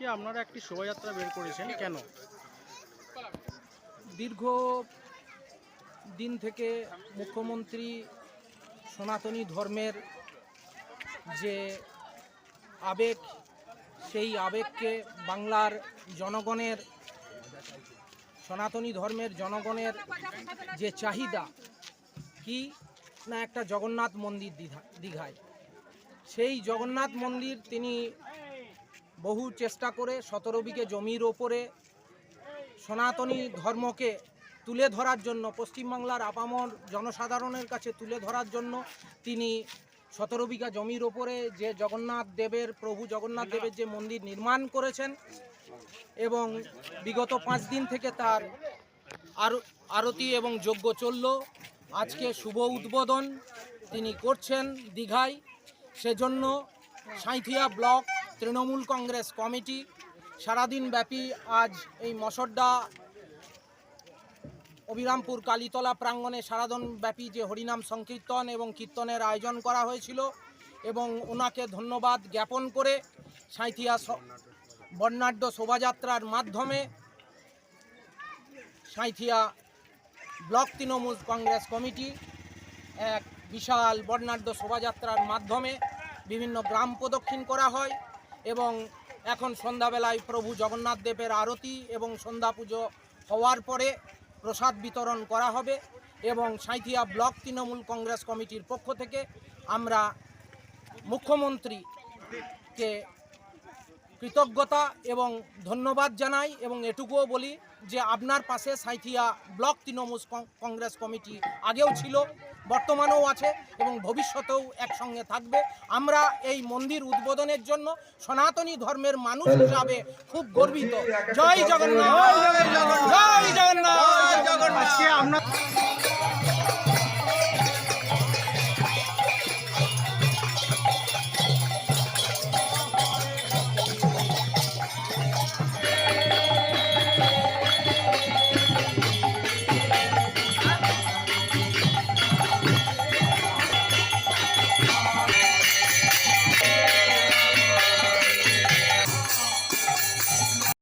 আজকে আপনারা একটি শোভাযাত্রা বের করেছেন, কেন? দীর্ঘ দিন থেকে মুখ্যমন্ত্রী সনাতনী ধর্মের যে আবেগ, সেই আবেগকে বাংলার জনগণের, সনাতনী ধর্মের জনগণের যে চাহিদা, কি না একটা জগন্নাথ মন্দির দীঘা দীঘায়? সেই জগন্নাথ মন্দির তিনি বহু চেষ্টা করে সতেরো বিঘে জমির ওপরে সনাতনী ধর্মকে তুলে ধরার জন্য পশ্চিমবাংলার আপামর জনসাধারণের কাছে তুলে ধরার জন্য তিনি সতেরো বিঘা জমির ওপরে যে জগন্নাথ দেবের প্রভু জগন্নাথ দেবের যে মন্দির নির্মাণ করেছেন এবং বিগত পাঁচ দিন থেকে তার আর- আরতি এবং যজ্ঞ চলল। আজকে শুভ উদ্বোধন তিনি করছেন দীঘায়। সেজন্য Sainthia block Trinamool Congress committee সারাদিন ব্যাপী আজ এই মসড্ডা অবিরামপুর কালীতলা প্রাঙ্গণে সারাদিন ব্যাপী যে হরিনাম সংকীর্তন এবং কীর্তনের আয়োজন করা হয়েছিল এবং ওনাকে ধন্যবাদ জ্ঞাপন করে সাঁইথিয়া স- বর্ণাঢ্য শোভাযাত্রার মাধ্যমে Sainthia block Trinamool Congress committee এক বিশাল বর্ণাঢ্য শোভাযাত্রার মাধ্যমে বিভিন্ন গ্রাম প্রদক্ষিণ করা হয়। এবং এখন সন্ধ্যাবেলায় প্রভু জগন্নাথ দেবের আরতি এবং সন্ধ্যা পুজো হওয়ার পরে প্রসাদ বিতরণ করা হবে এবং সাঁইথিয়া ব্লক তৃণমূল কংগ্রেস কমিটির পক্ষ থেকে আমরা মুখ্যমন্ত্রীকে কৃতজ্ঞতা এবং ধন্যবাদ জানাই এবং এটুকুও বলি যে আপনার পাশে Sainthia block Trinamool Congress committee আগেও ছিল। বর্তমানেও আছে এবং ভবিষ্যতেও একসঙ্গে থাকবে। আমরা এই মন্দির উদ্বোধনের জন্য সনাতনী ধর্মের মানুষ হিসাবে খুব গর্বিত। জয় জগন্নাথ। জয় জগন্নাথ। আপনার